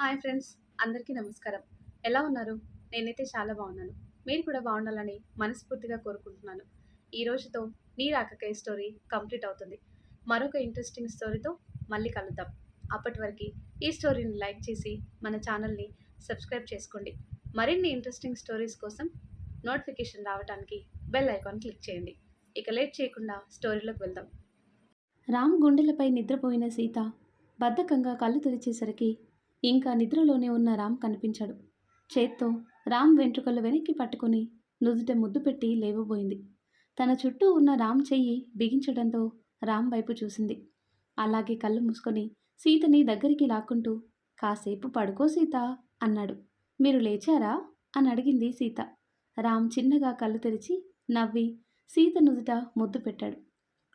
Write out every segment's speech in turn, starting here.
Hi friends అందరికీ నమస్కారం. ఎలా ఉన్నారు? నేనైతే చాలా బాగున్నాను. మీరు కూడా బాగుండాలని మనస్ఫూర్తిగా కోరుకుంటున్నాను. ఈ రోజుతో నీ రాకకాయ స్టోరీ కంప్లీట్ అవుతుంది. మరొక ఇంట్రెస్టింగ్ స్టోరీతో మళ్ళీ కలుద్దాం. అప్పటి వరకు ఈ స్టోరీని లైక్ చేసి మన ఛానల్ని సబ్స్క్రైబ్ చేసుకోండి. మరిన్ని ఇంట్రెస్టింగ్ స్టోరీస్ కోసం నోటిఫికేషన్ రావడానికి బెల్ ఐకాన్ క్లిక్ చేయండి. ఇక లేట్ చేయకుండా స్టోరీలోకి వెళ్దాం. రామ్ గుండెలపై నిద్రపోయిన సీత బద్ధకంగా కళ్ళు తెరిచేసరికి ఇంకా నిద్రలోనే ఉన్న రామ్ కనిపించాడు. చేత్తో రామ్ వెంట్రుకలు వెనక్కి పట్టుకొని నుదుట ముద్దు పెట్టి లేవబోయింది. తన చుట్టూ ఉన్న రామ్ చెయ్యి బిగించడంతో రామ్ వైపు చూసింది. అలాగే కళ్ళు మూసుకొని సీతని దగ్గరికి లాక్కుంటూ కాసేపు పడుకో సీత అన్నాడు. మీరు లేచారా? అని అడిగింది సీత. రామ్ చిన్నగా కళ్ళు తెరిచి నవ్వి సీత నుదుట ముద్దు పెట్టాడు.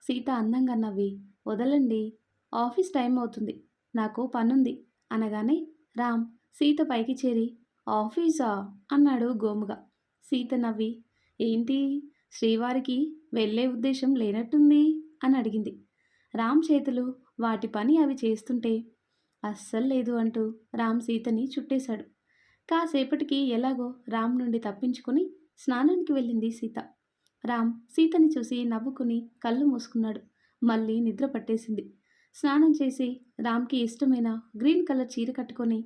సీత అందంగా నవ్వి వదలండి ఆఫీస్ టైం అవుతుంది నాకు పనుంది అనగానే రామ్ సీత పైకి చేరి ఆఫీసా? అన్నాడు గోముగా. సీత నవ్వి ఏంటి? శ్రీవారికి వెళ్ళే ఉద్దేశం లేనట్టుంది? అని అడిగింది. రామ్ చేతులు వాటి పని అవి చేస్తుంటే అస్సలు లేదు అంటూ రామ్ సీతని చుట్టేశాడు. కాసేపటికి ఎలాగో రామ్ నుండి తప్పించుకుని స్నానానికి వెళ్ళింది సీత. రామ్ సీతని చూసి నవ్వుకుని కళ్ళు మూసుకున్నాడు. మళ్ళీ నిద్ర పట్టేసింది. స్నానం చేసి రామ్కి ఇష్టమైన గ్రీన్ కలర్ చీర కట్టుకొని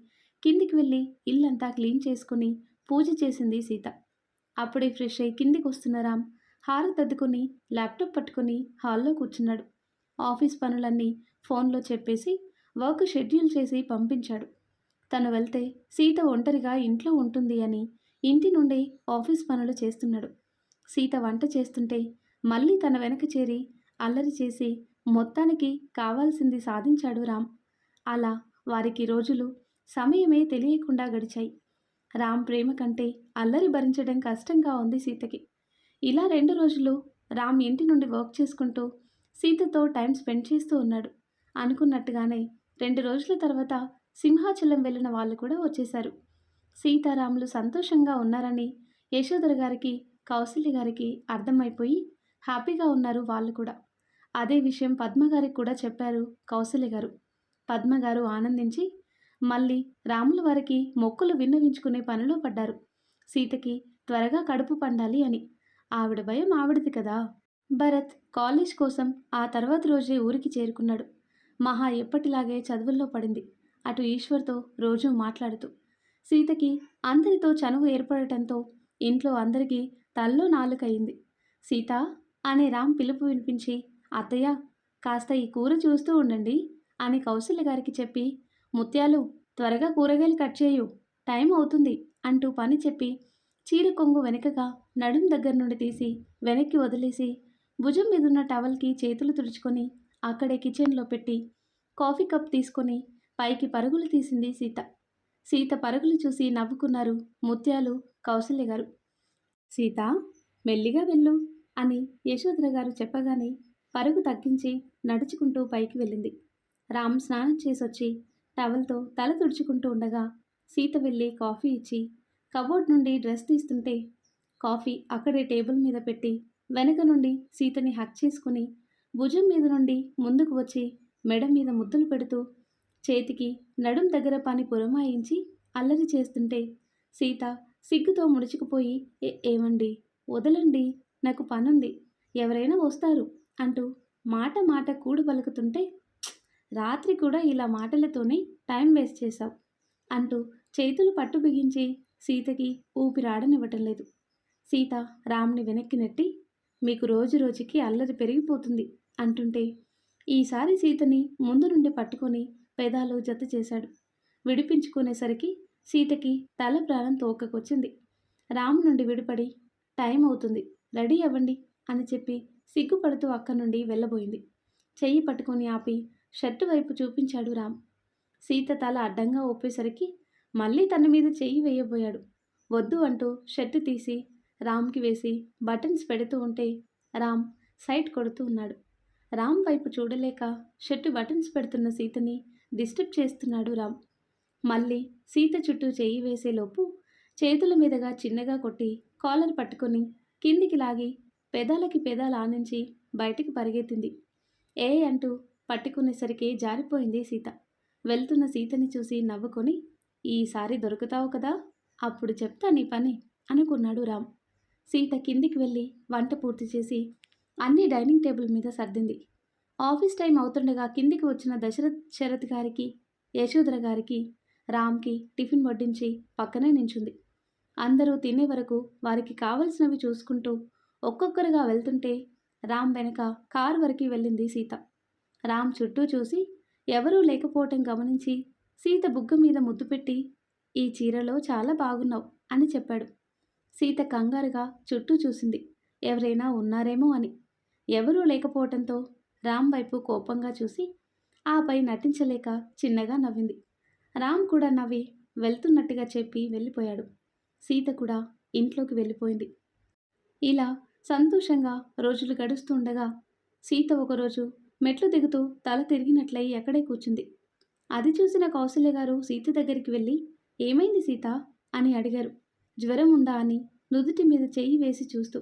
కిందికి వెళ్ళి ఇల్లంతా క్లీన్ చేసుకుని పూజ చేసింది సీత. అప్పుడే ఫ్రెష్ అయి కిందికి వస్తున్న రామ్ హారతి తద్దుకొని ల్యాప్టాప్ పట్టుకొని హాల్లో కూర్చున్నాడు. ఆఫీస్ పనులన్నీ ఫోన్లో చెప్పేసి వర్క్ షెడ్యూల్ చేసి పంపించాడు. తను వెళ్తే సీత ఒంటరిగా ఇంట్లో ఉంటుంది అని ఇంటి నుండి ఆఫీస్ పనులు చేస్తున్నాడు. సీత వంట చేస్తుంటే మళ్ళీ తన వెనక చేరి అల్లరి చేసి మొత్తానికి కావాల్సింది సాధించాడు రామ్. అలా వారికి రోజులు సమయమే తెలియకుండా గడిచాయి. రామ్ ప్రేమ కంటే అల్లరి భరించడం కష్టంగా ఉంది సీతకి. ఇలా రెండు రోజులు రామ్ ఇంటి నుండి వర్క్ చేసుకుంటూ సీతతో టైం స్పెండ్ చేస్తూ ఉన్నాడు. అనుకున్నట్టుగానే రెండు రోజుల తర్వాత సింహాచలం వెళ్ళిన వాళ్ళు కూడా వచ్చేశారు. సీతారాములు సంతోషంగా ఉన్నారని యశోధర గారికి కౌశల్య గారికి అర్థమైపోయి హ్యాపీగా ఉన్నారు వాళ్ళు కూడా. అదే విషయం పద్మగారికి కూడా చెప్పారు కౌశల్య గారు. పద్మగారు ఆనందించి మళ్ళీ రాముల వారికి మొక్కులు విన్నవించుకునే పనిలో పడ్డారు. సీతకి త్వరగా కడుపు పండాలి అని. ఆవిడ భయం ఆవిడది కదా. భరత్ కాలేజ్ కోసం ఆ తర్వాత రోజే ఊరికి చేరుకున్నాడు. మహా ఎప్పటిలాగే చదువుల్లో పడింది. అటు ఈశ్వర్తో రోజూ మాట్లాడుతూ. సీతకి అందరితో చనువు ఏర్పడటంతో ఇంట్లో అందరికీ తల్లో నాలుకయింది. సీత అనే రామ్ పిలుపు వినిపించి అత్తయ్య కాస్త ఈ కూర చూస్తూ ఉండండి అని కౌశల్య గారికి చెప్పి ముత్యాలు త్వరగా కూరగాయలు కట్ చేయు టైం అవుతుంది అంటూ పని చెప్పి చీర కొంగు వెనకగా నడుం దగ్గర నుండి తీసి వెనక్కి వదిలేసి భుజం మీదున్న టవల్కి చేతులు తుడుచుకొని అక్కడే కిచెన్లో పెట్టి కాఫీ కప్ తీసుకొని పైకి పరుగులు తీసింది సీత. సీత పరుగులు చూసి నవ్వుకున్నారు ముత్యాలు కౌశల్య గారు. సీత మెల్లిగా వెళ్ళు అని యశోధర గారు చెప్పగానే పరుగు తగ్గించి నడుచుకుంటూ పైకి వెళ్ళింది. రామ్ స్నానం చేసొచ్చి టవల్తో తల తుడుచుకుంటూ ఉండగా సీత వెళ్ళి కాఫీ ఇచ్చి కబోర్డ్ నుండి డ్రెస్ తీస్తుంటే కాఫీ అక్కడే టేబుల్ మీద పెట్టి వెనక నుండి సీతని హక్ చేసుకుని భుజం మీద నుండి ముందుకు వచ్చి మెడ మీద ముద్దులు పెడుతూ చేతికి నడుం దగ్గర పని పురమాయించి అల్లరి చేస్తుంటే సీత సిగ్గుతో ముడుచుకుపోయి ఏమండి? వదలండి. నాకు పనుంది. ఎవరైనా వస్తారు. అంటూ మాట మాట కూడు పలుకుతుంటే రాత్రి కూడా ఇలా మాటలతోనే టైం వేస్ట్ చేశావు అంటూ చేతులు పట్టు బిగించి సీతకి ఊపిరాడనివ్వటం లేదు. సీత రామ్ని వెనక్కి నెట్టి మీకు రోజు రోజుకి అల్లరి పెరిగిపోతుంది అంటుంటే ఈసారి సీతని ముందు నుండి పట్టుకొని పెదాలు జత చేశాడు. విడిపించుకునేసరికి సీతకి తల ప్రాణం తోకకొచ్చింది. రామ్ నుండి విడిపడి టైం అవుతుంది రెడీ అవ్వండి అని చెప్పి సిగ్గుపడుతూ అక్కడి నుండి వెళ్ళబోయింది. చెయ్యి పట్టుకొని ఆపి షర్టు వైపు చూపించాడు రామ్. సీత తల అడ్డంగా ఒప్పేసరికి మళ్ళీ తన మీద చెయ్యి వేయబోయాడు. వద్దు అంటూ షర్టు తీసి రామ్కి వేసి బటన్స్ పెడుతూ ఉంటే రామ్ సైట్ కొడుతూ ఉన్నాడు. రామ్ వైపు చూడలేక షర్టు బటన్స్ పెడుతున్న సీతని డిస్టర్బ్ చేస్తున్నాడు రామ్. మళ్ళీ సీత చుట్టూ చెయ్యి వేసేలోపు చేతుల మీదుగా చిన్నగా కొట్టి కాలర్ పట్టుకొని కిందికి లాగి పెదాలకి పెదాలు ఆనించి బయటికి పరిగెత్తింది. ఏ అంటూ పట్టుకునేసరికి జారిపోయింది సీత. వెళ్తున్న సీతని చూసి నవ్వుకొని ఈసారి దొరుకుతావు కదా అప్పుడు చెప్తా నీ పని అనుకున్నాడు రామ్. సీత కిందికి వెళ్ళి వంట పూర్తి చేసి అన్ని డైనింగ్ టేబుల్ మీద సర్దింది. ఆఫీస్ టైం అవుతుండగా కిందికి వచ్చిన దశరథ్ శరత్ గారికి యశోధర గారికి రామ్కి టిఫిన్ వడ్డించి పక్కనే నించుంది. అందరూ తినే వరకు వారికి కావలసినవి చూసుకుంటూ ఒక్కొక్కరుగా వెళ్తుంటే రామ్ వెనక కారు వరకు వెళ్ళింది సీత. రామ్ చుట్టూ చూసి ఎవరూ లేకపోవటం గమనించి సీత బుగ్గ మీద ముద్దు పెట్టి ఈ చీరలో చాలా బాగున్నావు అని చెప్పాడు. సీత కంగారుగా చుట్టూ చూసింది. ఎవరైనా ఉన్నారేమో అని. ఎవరూ లేకపోవటంతో రామ్ వైపు కోపంగా చూసి ఆపై నటించలేక చిన్నగా నవ్వింది. రామ్ కూడా నవ్వి వెళ్తున్నట్టుగా చెప్పి వెళ్ళిపోయాడు. సీత కూడా ఇంట్లోకి వెళ్ళిపోయింది. ఇలా సంతోషంగా రోజులు గడుస్తుండగా సీత ఒకరోజు మెట్లు దిగుతూ తల తిరిగినట్లయి ఎక్కడే కూర్చుంది. అది చూసిన కౌసల్య గారు సీత దగ్గరికి వెళ్ళి ఏమైంది సీత? అని అడిగారు. జ్వరం ఉందా? అని నుదుటి మీద చెయ్యి వేసి చూస్తూ.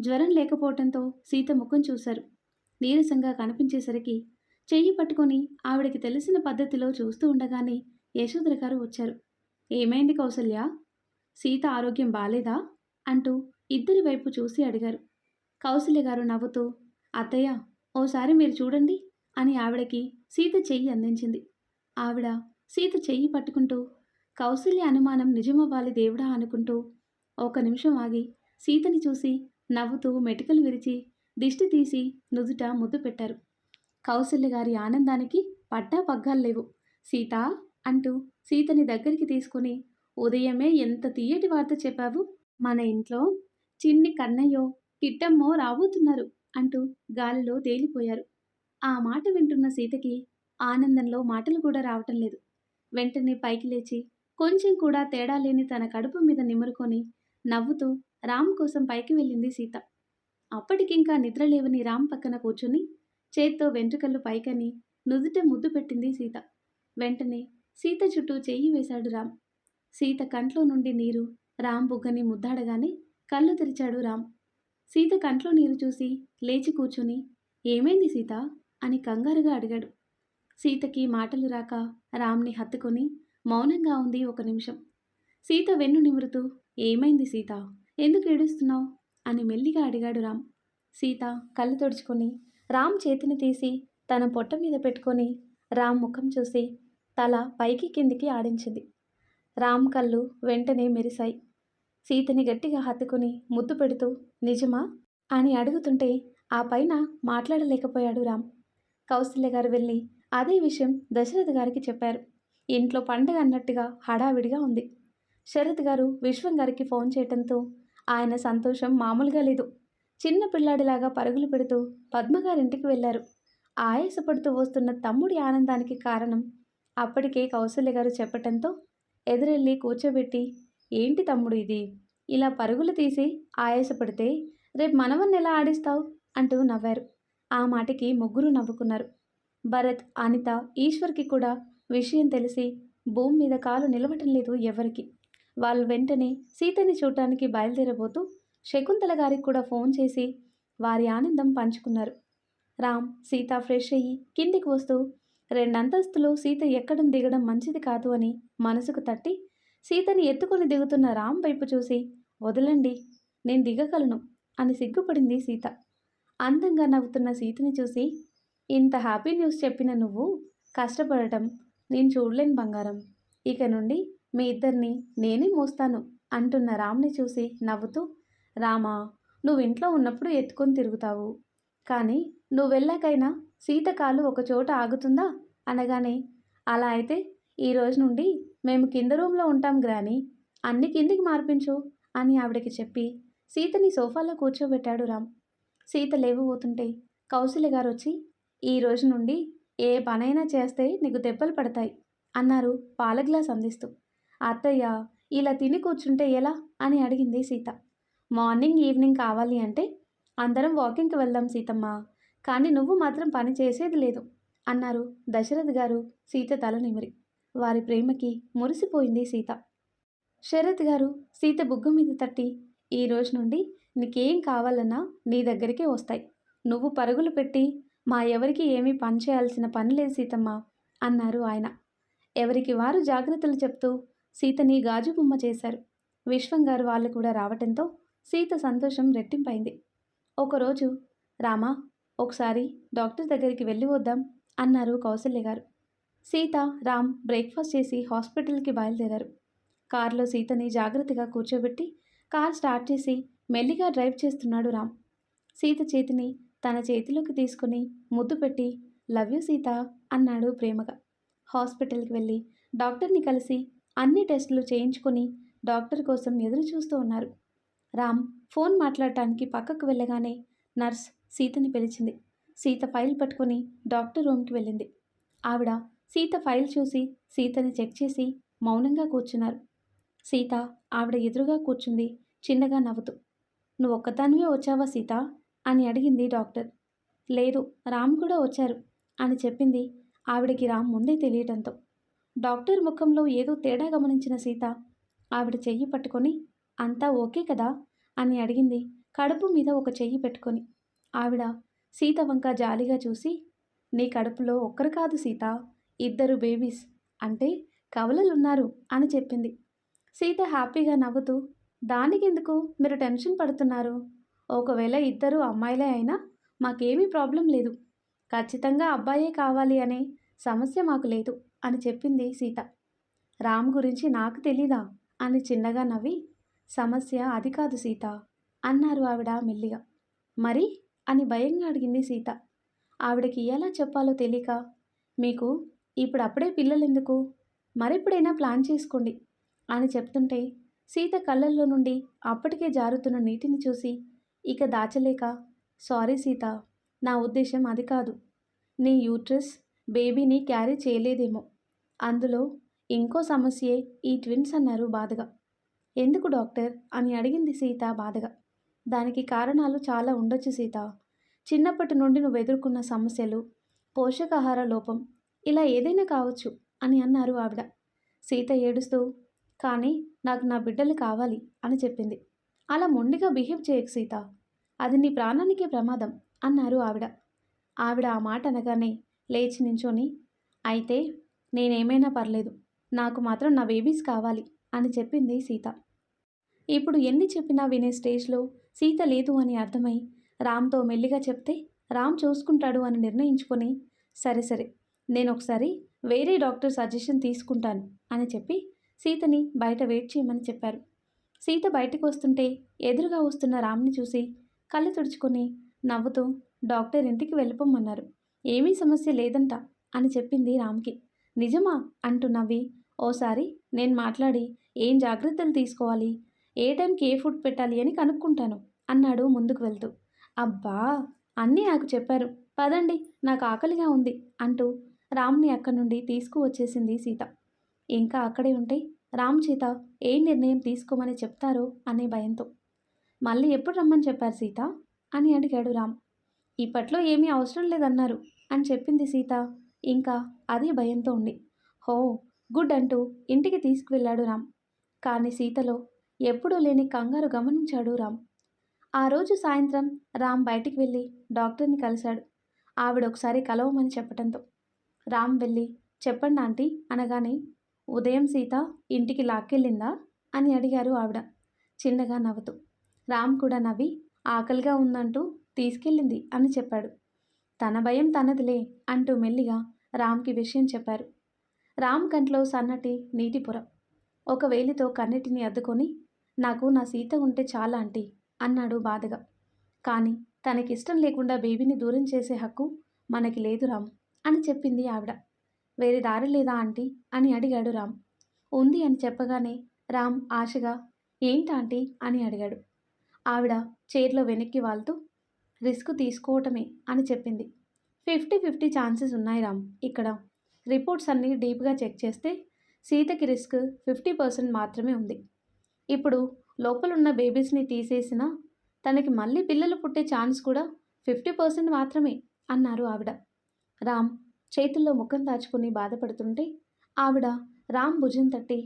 జ్వరం లేకపోవటంతో సీత ముఖం చూశారు. నీరసంగా కనిపించేసరికి చెయ్యి పట్టుకొని ఆవిడకి తెలిసిన పద్ధతిలో చూస్తూ ఉండగానే యశోధర గారు వచ్చారు. ఏమైంది కౌసల్య? సీత ఆరోగ్యం బాలేదా? అంటూ ఇద్దరి వైపు చూసి అడిగారు. కౌశల్య గారు నవ్వుతూ అత్తయ్య ఓసారి మీరు చూడండి అని ఆవిడకి సీత చెయ్యి అందించింది. ఆవిడ సీత చెయ్యి పట్టుకుంటూ కౌశల్య అనుమానం నిజమవ్వాలి దేవుడా అనుకుంటూ ఒక నిమిషం ఆగి సీతని చూసి నవ్వుతూ మెటికలు విరిచి దిష్టి తీసి నుదుట ముద్దు పెట్టారు. కౌసల్య గారి ఆనందానికి పట్టా పగ్గాలు లేవు. సీత అంటూ సీతని దగ్గరికి తీసుకుని ఉదయమే ఎంత తీయటి వార్త చెప్పావు? మన ఇంట్లో చిన్ని కన్నయ్యో కిట్టమ్మో రాబోతున్నారు అంటూ గాలిలో తేలిపోయారు. ఆ మాట వింటున్న సీతకి ఆనందంలో మాటలు కూడా రావటం లేదు. వెంటనే పైకి లేచి కొంచెం కూడా తేడా లేని తన కడుపు మీద నిమురుకొని నవ్వుతూ రామ్ కోసం పైకి వెళ్ళింది సీత. అప్పటికింకా నిద్ర లేవని రామ్ పక్కన కూర్చుని చేత్తో వెంట్రుకలు పైకని నుదుట ముద్దు పెట్టింది సీత. వెంటనే సీత చుట్టూ చెయ్యి వేశాడు రామ్. సీత కంట్లో నుండి నీరు రామ్ బుగ్గని ముద్దాడగానే కళ్ళు తెరిచాడు రామ్. సీత కంట్లో నీరు చూసి లేచి కూర్చుని ఏమైంది సీత? అని కంగారుగా అడిగాడు. సీతకి మాటలు రాక రామ్ని హత్తుకొని మౌనంగా ఉంది ఒక నిమిషం. సీత వెన్ను నిమురుతూ ఏమైంది సీత? ఎందుకు ఏడుస్తున్నావు? అని మెల్లిగా అడిగాడు రామ్. సీత కళ్ళు తుడుచుకొని రామ్ చేతిని తీసి తన పొట్ట మీద పెట్టుకొని రామ్ ముఖం చూసి తల పైకి కిందికి ఆడించింది. రామ్ కళ్ళు వెంటనే మెరిశాయి. సీతని గట్టిగా హత్తుకుని ముద్దు పెడుతూ నిజమా? అని అడుగుతుంటే ఆ పైన మాట్లాడలేకపోయాడు రామ్. కౌశల్య గారు వెళ్ళి అదే విషయం దశరథ్ గారికి చెప్పారు. ఇంట్లో పండగ అన్నట్టుగా హడావిడిగా ఉంది. శరత్ గారు విశ్వం గారికి ఫోన్ చేయటంతో ఆయన సంతోషం మామూలుగా లేదు. చిన్న పిల్లాడిలాగా పరుగులు పెడుతూ పద్మగారింటికి వెళ్ళారు. ఆయాసపడుతూ వస్తున్న తమ్ముడి ఆనందానికి కారణం అప్పటికే కౌశల్య గారు చెప్పటంతో ఎదురెళ్ళి కూర్చోబెట్టి ఏంటి తమ్ముడు ఇది? ఇలా పరుగులు తీసి ఆయాసపడితే రేపు మనవన్ని ఎలా ఆడిస్తావు? అంటూ నవ్వారు. ఆ మాటకి ముగ్గురు నవ్వుకున్నారు. భరత్ అనిత ఈశ్వర్కి కూడా విషయం తెలిసి భూమి మీద కాలు నిలవటం లేదు ఎవరికి. వాళ్ళు వెంటనే సీతని చూడటానికి బయలుదేరబోతూ శకుంతల గారికి కూడా ఫోన్ చేసి వారి ఆనందం పంచుకున్నారు. రామ్ సీత ఫ్రెష్ అయ్యి కిందికి వస్తూ రెండంతస్తులు సీత ఎక్కడం దిగడం మంచిది కాదు అని మనసుకు తట్టి సీతని ఎత్తుకొని దిగుతున్న రామ్ వైపు చూసి వదలండి నేను దిగగలను అని సిగ్గుపడింది సీత. అందంగా నవ్వుతున్న సీతని చూసి ఇంత హ్యాపీ న్యూస్ చెప్పిన నువ్వు కష్టపడటం నేను చూడలేను బంగారం. ఇక నుండి మీ ఇద్దరిని నేనే మోస్తాను అంటున్న రామ్ని చూసి నవ్వుతూ రామా నువ్వు ఇంట్లో ఉన్నప్పుడు ఎత్తుకొని తిరుగుతావు. కానీ నువ్వు వెళ్ళాకైనా సీత కాలు ఒక చోట ఆగుతుందా? అనగానే అలా అయితే ఈ రోజు నుండి మేము కింద రూమ్లో ఉంటాం గ్రాని అన్ని కిందికి మార్పించు అని ఆవిడకి చెప్పి సీతని సోఫాలో కూర్చోబెట్టాడు రామ్. సీత లేవబోతుంటే కౌశల్య గారు వచ్చి ఈ రోజు నుండి ఏ పనైనా చేస్తే నీకు దెబ్బలు పడతాయి అన్నారు పాల గ్లాస్ అందిస్తూ. అత్తయ్య ఇలా తిని కూర్చుంటే ఎలా? అని అడిగింది సీత. మార్నింగ్ ఈవినింగ్ కావాలి అంటే అందరం వాకింగ్కి వెళ్దాం సీతమ్మ కానీ నువ్వు మాత్రం పని చేసేది లేదు అన్నారు దశరథ్ గారు సీత తల నిమిరి. వారి ప్రేమకి మురిసిపోయింది సీత. శరత్ గారు సీత బుగ్గ మీద తట్టి ఈ రోజు నుండి నీకేం కావాలన్నా నీ దగ్గరికే వస్తాయి. నువ్వు పరుగులు పెట్టి మా ఎవరికి ఏమీ పని చేయాల్సిన పని లేదు సీతమ్మ అన్నారు ఆయన. ఎవరికి వారు జాగ్రత్తలు చెప్తూ సీతని గాజు బొమ్మ చేశారు. విశ్వం గారు వాళ్ళు కూడా రావటంతో సీత సంతోషం రెట్టింపైంది. ఒకరోజు రామా ఒకసారి డాక్టర్ దగ్గరికి వెళ్ళి వద్దాం అన్నారు కౌసల్య గారు. సీత రామ్ బ్రేక్ఫాస్ట్ చేసి హాస్పిటల్కి బయలుదేరారు. కారులో సీతని జాగ్రత్తగా కూర్చోబెట్టి కార్ స్టార్ట్ చేసి మెల్లిగా డ్రైవ్ చేస్తున్నాడు రామ్. సీత చేతిని తన చేతిలోకి తీసుకుని ముద్దు పెట్టి లవ్ యూ సీత అన్నాడు ప్రేమగా. హాస్పిటల్కి వెళ్ళి డాక్టర్ని కలిసి అన్ని టెస్టులు చేయించుకొని డాక్టర్ కోసం ఎదురు చూస్తూ ఉన్నారు. రామ్ ఫోన్ మాట్లాడటానికి పక్కకు వెళ్ళగానే నర్స్ సీతని పిలిచింది. సీత ఫైల్ పట్టుకొని డాక్టర్ రూమ్కి వెళ్ళింది. ఆవిడ సీత ఫైల్ చూసి సీతని చెక్ చేసి మౌనంగా కూర్చున్నారు. సీత ఆవిడ ఎదురుగా కూర్చుంది చిన్నగా నవ్వుతూ. నువ్వు ఒక్కదానివే వచ్చావా సీత? అని అడిగింది డాక్టర్. లేదు రామ్ కూడా వచ్చారు అని చెప్పింది ఆవిడకి రామ్ ముందే తెలియటంతో డాక్టర్ ముఖంలో ఏదో తేడా గమనించిన సీత ఆవిడ చెయ్యి పట్టుకొని అంతా ఓకే కదా? అని అడిగింది కడుపు మీద ఒక చెయ్యి పెట్టుకొని. ఆవిడ సీత వంక జాలిగా చూసి నీ కడుపులో ఒక్కరు కాదు సీత ఇద్దరు బేబీస్ అంటే కవలలున్నారు అని చెప్పింది. సీత హ్యాపీగా నవ్వుతూ దానికెందుకు? మీరు టెన్షన్ పడుతున్నారు. ఒకవేళ ఇద్దరు అమ్మాయిలే అయినా మాకేమీ ప్రాబ్లం లేదు. ఖచ్చితంగా అబ్బాయే కావాలి అనే సమస్య మాకు లేదు అని చెప్పింది సీత. రామ్ గురించి నాకు తెలీదా? అని చిన్నగా నవ్వి సమస్య అది కాదు సీత అన్నారు ఆవిడ మెల్లిగా. మరి? అని భయంగా అడిగింది సీత. ఆవిడకి ఎలా చెప్పాలో తెలియక మీకు ఇప్పుడు అప్పుడే పిల్లలెందుకు? మరెప్పుడైనా ప్లాన్ చేసుకోండి అని చెప్తుంటే సీత కళ్ళల్లో నుండి అప్పటికే జారుతున్న నీటిని చూసి ఇక దాచలేక సారీ సీత నా ఉద్దేశం అది కాదు. నీ యూట్రస్ బేబీని క్యారీ చేయలేదేమో. అందులో ఇంకో సమస్యే ఈ ట్విన్స్ అన్నారు బాధగా. ఎందుకు డాక్టర్? అని అడిగింది సీత బాధగా. దానికి కారణాలు చాలా ఉండొచ్చు సీత. చిన్నప్పటి నుండి నువ్వు ఎదుర్కొన్న సమస్యలు పోషకాహార లోపం ఇలా ఏదైనా కావచ్చు అని అన్నారు ఆవిడ. సీత ఏడుస్తూ కానీ నాకు నా బిడ్డలు కావాలి అని చెప్పింది. అలా మొండిగా బిహేవ్ చేయకు సీత. అది నీ ప్రాణానికే ప్రమాదం అన్నారు ఆవిడ. ఆవిడ ఆ మాట అనగానే లేచి నించొని అయితే నేనేమైనా పర్లేదు. నాకు మాత్రం నా బేబీస్ కావాలి అని చెప్పింది సీత. ఇప్పుడు ఎన్ని చెప్పినా వినే స్టేజ్లో సీత లేదు అని అర్థమై రామ్తో మెల్లిగా చెప్తే రామ్ చూసుకుంటాడు అని నిర్ణయించుకొని సరే సరే నేను ఒకసారి వేరే డాక్టర్ సజెషన్ తీసుకుంటాను అని చెప్పి సీతని బయట వెయిట్ చేయమని చెప్పారు. సీత బయటకు వస్తుంటే ఎదురుగా వస్తున్న రామ్ని చూసి కళ్ళు తుడుచుకొని నవ్వుతూ డాక్టర్ ఇంటికి వెళ్ళిపోమన్నారు. ఏమీ సమస్య లేదంట అని చెప్పింది రామ్కి. నిజమా? అంటూ నవ్వి ఓసారి నేను మాట్లాడి ఏం జాగ్రత్తలు తీసుకోవాలి? ఏ టైంకి ఏ ఫుడ్ పెట్టాలి అని కనుక్కుంటాను అన్నాడు ముందుకు వెళ్తూ. అబ్బా! అన్నీ నాకు చెప్పారు. పదండి నాకు ఆకలిగా ఉంది అంటూ రామ్ని అక్కడి నుండి తీసుకువచ్చేసింది సీత. ఇంకా అక్కడే ఉంటే రామ్ సీత ఏ నిర్ణయం తీసుకోమని చెప్తారో అనే భయంతో. మళ్ళీ ఎప్పుడు రమ్మని చెప్పారు సీత? అని అడిగాడు రామ్. ఇప్పట్లో ఏమీ అవసరం లేదన్నారు అని చెప్పింది సీత. ఇంకా అదే భయంతో ఉంది. హో గుడ్ అంటూ ఇంటికి తీసుకువెళ్ళాడు రామ్. కానీ సీతలో ఎప్పుడూ లేని కంగారు గమనించాడు రామ్. ఆ రోజు సాయంత్రం రామ్ బయటికి వెళ్ళి డాక్టర్ని కలిశాడు. ఆవిడ ఒకసారి కలవమని చెప్పడంతో రామ్ వెళ్ళి చెప్పండి ఆంటీ అనగానే ఉదయం సీత ఇంటికి లాక్కెళ్ళిందా? అని అడిగారు ఆవిడ చిన్నగా నవ్వుతూ. రామ్ కూడా నవ్వి ఆకలిగా ఉందంటూ తీసుకెళ్ళింది అని చెప్పాడు. తన భయం తనదిలే అంటూ మెల్లిగా రామ్కి విషయం చెప్పారు. రామ్ కంట్లో సన్నటి నీటి పొర ఒక వేలితో కన్నిటిని అద్దుకొని నాకు నా సీత ఉంటే చాలా ఆంటీ అన్నాడు బాధగా. కానీ తనకిష్టం లేకుండా బేబీని దూరం చేసే హక్కు మనకి లేదు రామ్. అని చెప్పింది ఆవిడ. వేరే దారి లేదా ఆంటీ? అని అడిగాడు రామ్. ఉంది అని చెప్పగానే రామ్ ఆశగా ఏంటి ఆంటీ? అని అడిగాడు. ఆవిడ చైర్లో వెనక్కి వాళ్తూ రిస్క్ తీసుకోవటమే అని చెప్పింది. ఫిఫ్టీ ఫిఫ్టీ ఛాన్సెస్ ఉన్నాయి రామ్ ఇక్కడ. రిపోర్ట్స్ అన్నీ డీప్గా చెక్ చేస్తే సీతకి రిస్క్ ఫిఫ్టీ పర్సెంట్ మాత్రమే ఉంది. ఇప్పుడు లోపలున్న బేబీస్ని తీసేసినా తనకి మళ్ళీ పిల్లలు పుట్టే ఛాన్స్ కూడా ఫిఫ్టీ పర్సెంట్ మాత్రమే అన్నారు ఆవిడ. రామ్ చేతుల్లో ముఖం దాచుకుని బాధపడుతుంటే ఆవిడ రామ్ భుజం తట్టి.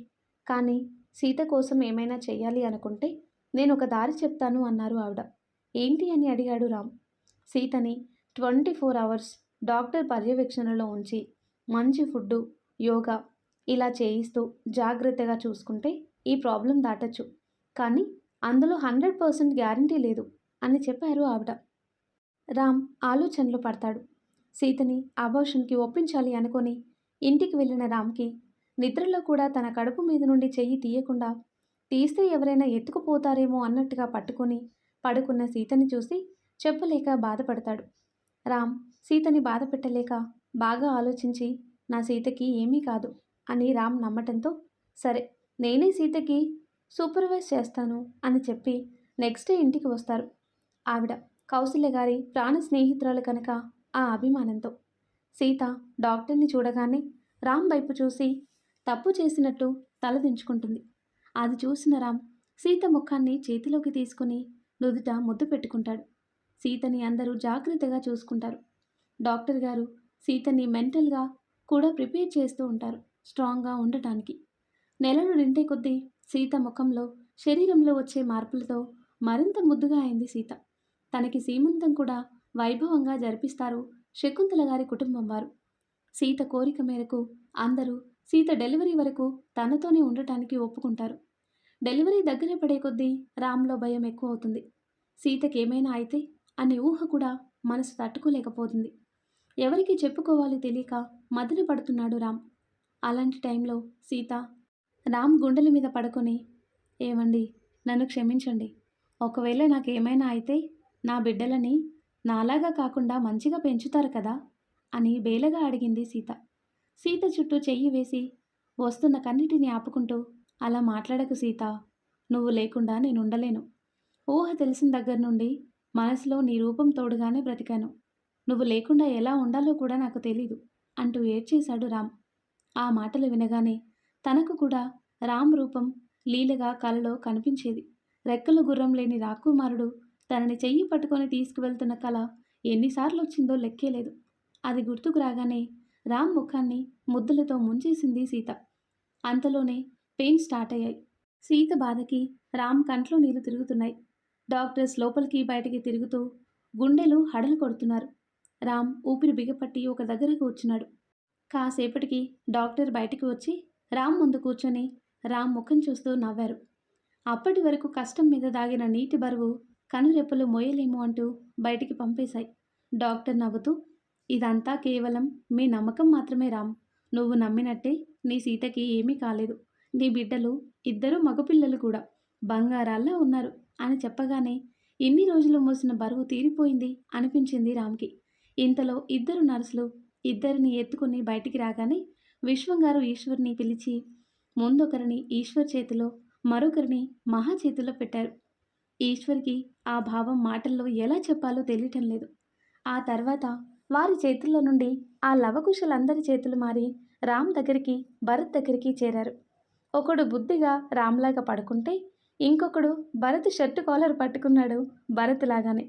కానీ సీత కోసం ఏమైనా చెయ్యాలి అనుకుంటే నేను ఒక దారి చెప్తాను అన్నారు ఆవిడ. ఏంటి? అని అడిగాడు రామ్. సీతని ట్వంటీ ఫోర్ అవర్స్ డాక్టర్ పర్యవేక్షణలో ఉంచి మంచి ఫుడ్డు యోగా ఇలా చేయిస్తూ జాగ్రత్తగా చూసుకుంటే ఈ ప్రాబ్లం దాటచ్చు. కానీ అందులో హండ్రెడ్ పర్సెంట్ గ్యారంటీ లేదు అని చెప్పారు ఆవిడ. రామ్ ఆలోచనలు పడతాడు. సీతని అబోషన్కి ఒప్పించాలి అనుకొని ఇంటికి వెళ్ళిన రామ్కి నిద్రలో కూడా తన కడుపు మీద నుండి చెయ్యి తీయకుండా తీస్తే ఎవరైనా ఎత్తుకుపోతారేమో అన్నట్టుగా పట్టుకొని పడుకున్న సీతని చూసి చెప్పలేక బాధపడతాడు. రామ్ సీతని బాధ పెట్టలేక బాగా ఆలోచించి నా సీతకి ఏమీ కాదు అని రామ్ నమ్మటంతో సరే నేనే సీతకి సూపర్వైజ్ చేస్తాను అని చెప్పి నెక్స్ట్ డే ఇంటికి వస్తారు. ఆవిడ కౌశల్య గారి ప్రాణ స్నేహితురాలు కనుక ఆ అభిమానంతో. సీత డాక్టర్ని చూడగానే రామ్ వైపు చూసి తప్పు చేసినట్టు తలదించుకుంటుంది అది చూసిన రామ్ సీత ముఖాన్ని చేతిలోకి తీసుకుని నుదుట ముద్దు పెట్టుకుంటాడు. సీతని అందరూ జాగ్రత్తగా చూసుకుంటారు. డాక్టర్ గారు సీతని మెంటల్గా కూడా ప్రిపేర్ చేస్తూ ఉంటారు స్ట్రాంగ్గా ఉండటానికి. నెలలు నిండే కొద్దీ సీత ముఖంలో శరీరంలో వచ్చే మార్పులతో మరింత ముద్దుగా అయింది సీత. తనకి సీమంతం కూడా వైభవంగా జరిపిస్తారు శకుంతల గారి కుటుంబం వారు. సీత కోరిక మేరకు అందరూ సీత డెలివరీ వరకు తనతోనే ఉండటానికి ఒప్పుకుంటారు. డెలివరీ దగ్గర పడే కొద్దీ రామ్లో భయం ఎక్కువ అవుతుంది సీతకేమైనా అయితే అనే ఊహ కూడా మనసు తట్టుకోలేకపోతుంది. ఎవరికి చెప్పుకోవాలి తెలియక మదన పడుతున్నాడు రామ్. అలాంటి టైంలో సీత రామ్ గుండెల మీద పడుకొని ఏమండి నన్ను క్షమించండి. ఒకవేళ నాకేమైనా అయితే నా బిడ్డలని నాలాగా కాకుండా మంచిగా పెంచుతారు కదా? అని బేలగా అడిగింది సీత. సీత చుట్టూ చెయ్యి వేసి వస్తున్న కన్నిటిని ఆపుకుంటూ అలా మాట్లాడకు సీత. నువ్వు లేకుండా నేను ఉండలేను. ఊహ తెలిసిన దగ్గర నుండి మనసులో నీ రూపం తోడుగానే బ్రతికాను. నువ్వు లేకుండా ఎలా ఉండాలో కూడా నాకు తెలీదు అంటూ ఏడ్చేశాడు రామ్. ఆ మాటలు వినగానే తనకు కూడా రామ్ రూపం లీలగా కలలో కనిపించేది. రెక్కలు గుర్రం లేని రాకుమారుడు తనని చెయ్యి పట్టుకొని తీసుకువెళ్తున్న కళ ఎన్నిసార్లు వచ్చిందో లెక్కేలేదు అది గుర్తుకు రాగానే రామ్ ముఖాన్ని ముద్దులతో ముంచేసింది సీత. అంతలోనే పెయిన్ స్టార్ట్ అయ్యాయి. సీత బాధకి రామ్ కంట్లో నీళ్ళు తిరుగుతున్నాయి. డాక్టర్స్ లోపలికి బయటికి తిరుగుతూ గుండెలు హడలు కొడుతున్నారు. రామ్ ఊపిరి బిగపట్టి ఒక దగ్గర కూర్చున్నాడు కాసేపటికి డాక్టర్ బయటికి వచ్చి రామ్ ముందు కూర్చొని రామ్ ముఖం చూస్తూ నవ్వారు. అప్పటి వరకు కష్టం మీద దాగిన నీటి బరువు కనురెప్పలు మోయలేము అంటూ బయటికి పంపేశాయి. డాక్టర్ నవ్వుతూ ఇదంతా కేవలం మీ నమ్మకం మాత్రమే రామ్. నువ్వు నమ్మినట్టే నీ సీతకి ఏమీ కాలేదు. నీ బిడ్డలు ఇద్దరు మగపిల్లలు కూడా బంగారాల్లా ఉన్నారు అని చెప్పగానే ఇన్ని రోజులు మోసిన బరువు తీరిపోయింది అనిపించింది రామ్కి. ఇంతలో ఇద్దరు నర్సులు ఇద్దరిని ఎత్తుకుని బయటికి రాగానే విశ్వం గారు ఈశ్వర్ని పిలిచి ముందొకరిని ఈశ్వర్ చేతిలో మరొకరిని మహా చేతిలో పెట్టారు. ఈశ్వర్కి ఆ భావం మాటల్లో ఎలా చెప్పాలో తెలియటం లేదు. ఆ తర్వాత వారి చేతుల్లో నుండి ఆ లవకుశలందరి చేతులు మారి రామ్ దగ్గరికి భరత్ దగ్గరికి చేరారు. ఒకడు బుద్ధిగా రామ్లాగా పడుకుంటే ఇంకొకడు భరత్ షర్టు కాలర్ పట్టుకున్నాడు భరత్ లాగానే.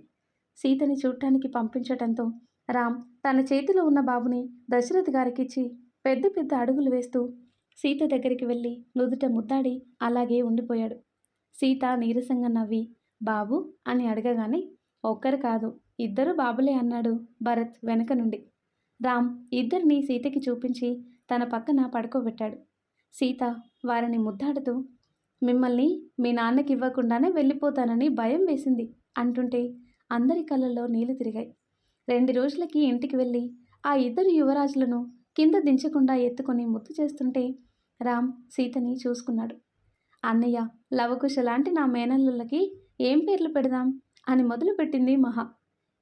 సీతని చూడటానికి పంపించటంతో రామ్ తన చేతిలో ఉన్న బాబుని దశరథ్ గారికిచ్చి పెద్ద పెద్ద అడుగులు వేస్తూ సీత దగ్గరికి వెళ్ళి నుదుట ముద్దాడి అలాగే ఉండిపోయాడు. సీత నీరసంగా నవ్వి బాబు అని అడగగానే ఒక్కరు కాదు ఇద్దరు బాబులే అన్నాడు భరత్ వెనక నుండి. రామ్ ఇద్దరిని సీతకి చూపించి తన పక్కన పడుకోబెట్టాడు. సీత వారిని ముద్దాడుతూ మిమ్మల్ని మీ నాన్నకి ఇవ్వకుండానే వెళ్ళిపోతానని భయం వేసింది అంటుంటే అందరి కళ్ళల్లో నీళ్ళు తిరిగాయి. రెండు రోజులకి ఇంటికి వెళ్ళి ఆ ఇద్దరు యువరాజులను కింద దించకుండా ఎత్తుకొని ముద్దు చేస్తుంటే రామ్ సీతని చూసుకున్నాడు. అన్నయ్య లవకుశ లాంటి నా మేనల్లులకి ఏం పేర్లు పెడదాం? అని మొదలుపెట్టింది మహా.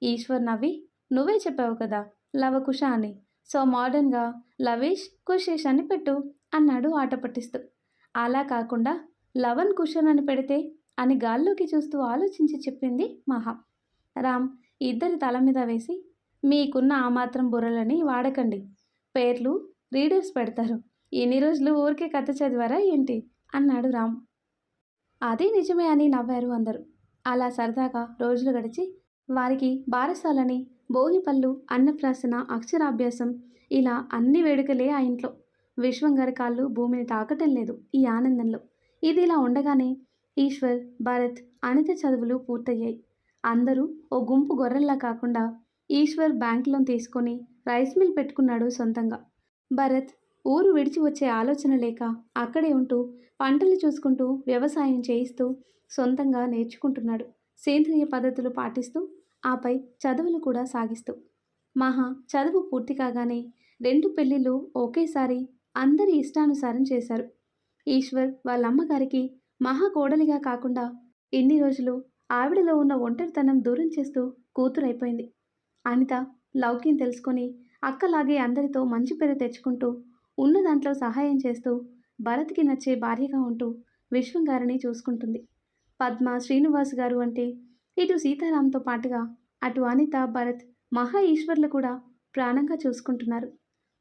ఈశ్వర్ నవ్వి నువ్వే చెప్పావు కదా లవకుశ అని. సో మోడర్న్గా లవేష్ కుషేష్ అని పెట్టు అన్నాడు ఆట పట్టిస్తూ అలా కాకుండా లవన్ కుషన్ అని పెడితే అని గాల్లోకి చూస్తూ ఆలోచించి చెప్పింది మహా. రామ్ ఇద్దరి తల మీద వేసి మీకున్న ఆ మాత్రం బుర్రలని వాడకండి. పేర్లు రీడర్స్ పెడతారు. ఎన్ని రోజులు ఊరికే కథ చదివారా ఏంటి? అన్నాడు రామ్. అదే నిజమే అని నవ్వారు అందరూ. అలా సరదాగా రోజులు గడిచి వారికి బారసాలని భోగిపళ్ళు అన్నప్రాసన అక్షరాభ్యాసం ఇలా అన్ని వేడుకలే ఆ ఇంట్లో. విశ్వం గారి కాళ్ళు భూమిని తాకటం లేదు ఈ ఆనందంలో. ఇది ఇలా ఉండగానే ఈశ్వర్ భరత్ అనిత చదువులు పూర్తయ్యాయి. అందరూ ఓ గుంపు గొర్రెల్లా కాకుండా ఈశ్వర్ బ్యాంక్ లోన్ తీసుకొని రైస్ మిల్ పెట్టుకున్నాడు సొంతంగా. భరత్ ఊరు విడిచి వచ్చే ఆలోచన లేక అక్కడే ఉంటూ పంటలు చూసుకుంటూ వ్యవసాయం చేయిస్తూ సొంతంగా నేర్చుకుంటున్నాడు. సేంద్రియ పద్ధతులు పాటిస్తూ ఆపై చదువులు కూడా సాగిస్తూ. మహా చదువు పూర్తి కాగానే రెండు పెళ్ళిళ్ళు ఒకేసారి అందరి ఇష్టానుసారం చేశారు. ఈశ్వర్ వాళ్ళ అమ్మగారికి మహా కోడలిగా కాకుండా ఇన్ని రోజులు ఆవిడలో ఉన్న ఒంటరితనం దూరం చేస్తూ కూతురైపోయింది. అనిత లౌక్యం తెలుసుకొని అక్కలాగే అందరితో మంచి పేరు తెచ్చుకుంటూ ఉన్న దాంట్లో సహాయం చేస్తూ భరత్కి నచ్చే భార్యగా ఉంటూ విశ్వం గారిని చూసుకుంటుంది. పద్మ శ్రీనివాస్ గారు అంటే ఇటు సీతారాంతో పాటుగా అటు అనిత భరత్ మహా ఈశ్వర్లు కూడా ప్రాణంగా చూసుకుంటున్నారు.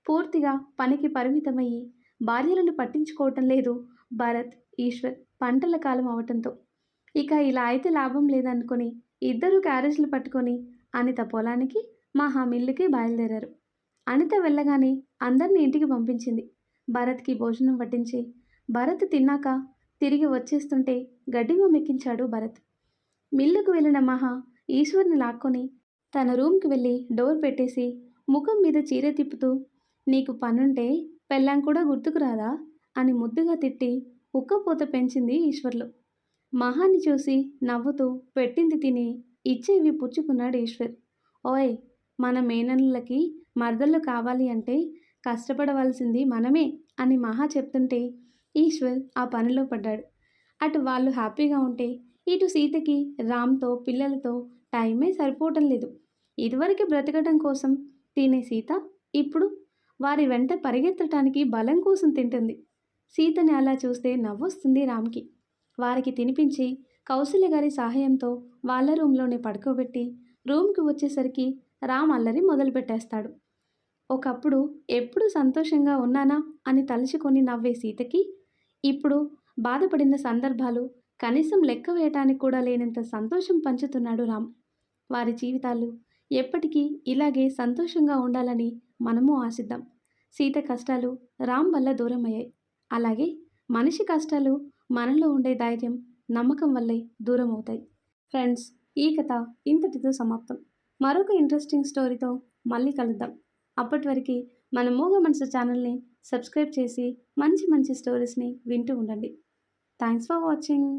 పూర్తిగా పనికి పరిమితమయ్యి భార్యలను పట్టించుకోవటం లేదు భరత్ ఈశ్వర్ పంటల కాలం అవటంతో. ఇక ఇలా అయితే లాభం లేదనుకొని ఇద్దరు క్యారేజ్లు పట్టుకొని అనిత పొలానికి మహా మిల్లుకి బయలుదేరారు. అనిత వెళ్ళగానే అందరిని ఇంటికి పంపించింది. భరత్కి భోజనం పట్టించి భరత్ తిన్నాక తిరిగి వచ్చేస్తుంటే గడ్డిగా మెక్కించాడు భరత్. మిల్లుకు వెళ్ళిన మహా ఈశ్వర్ని లాక్కొని తన రూమ్కి వెళ్ళి డోర్ పెట్టేసి ముఖం మీద చీర తిప్పుతూ నీకు పనుంటే పెళ్ళాం కూడా గుర్తుకు రాదా? అని ముద్దుగా తిట్టి ఉక్కపోత పెంచింది ఈశ్వర్లు. మహాన్ని చూసి నవ్వుతూ పెట్టింది తిని ఇచ్చేవి పుచ్చుకున్నాడు ఈశ్వర్. ఓయ్ మన మేనల్లకి మరదళ్ళు కావాలి అంటే కష్టపడవలసింది మనమే అని మహా చెప్తుంటే ఈశ్వర్ ఆ పనిలో పడ్డాడు. అటు వాళ్ళు హ్యాపీగా ఉంటే ఇటు సీతకి రామ్తో పిల్లలతో టైమే సరిపోవటం లేదు. ఇదివరకు బ్రతకటం కోసం తినే సీత ఇప్పుడు వారి వెంట పరిగెత్తటానికి బలం కోసం తింటుంది. సీతని అలా చూస్తే నవ్వొస్తుంది రామ్కి. వారికి తినిపించి కౌశల్య గారి సహాయంతో వాళ్ళ రూమ్లోనే పడుకోబెట్టి రూమ్కి వచ్చేసరికి రామ్ అల్లరి మొదలుపెట్టేస్తాడు. ఒకప్పుడు ఎప్పుడు సంతోషంగా ఉన్నానా అని తలుచుకొని నవ్వే సీతకి ఇప్పుడు బాధపడిన సందర్భాలు కనీసం లెక్క వేయటానికి కూడా లేనంత సంతోషం పంచుతున్నాడు రామ్. వారి జీవితాలు ఎప్పటికీ ఇలాగే సంతోషంగా ఉండాలని మనము ఆశిద్దాం. సీత కష్టాలు రామ్ వల్ల దూరం అయ్యాయి అలాగే మనిషి కష్టాలు మనలో ఉండే ధైర్యం నమ్మకం వల్లే దూరం అవుతాయి ఫ్రెండ్స్ ఈ కథ ఇంతటితో సమాప్తం. మరొక ఇంట్రెస్టింగ్ స్టోరీతో మళ్ళీ కలుద్దాం. అప్పటి వరకు మన మూగ మనసు ఛానల్ని సబ్స్క్రైబ్ చేసి మంచి మంచి స్టోరీస్ని వింటూ ఉండండి. Thanks for watching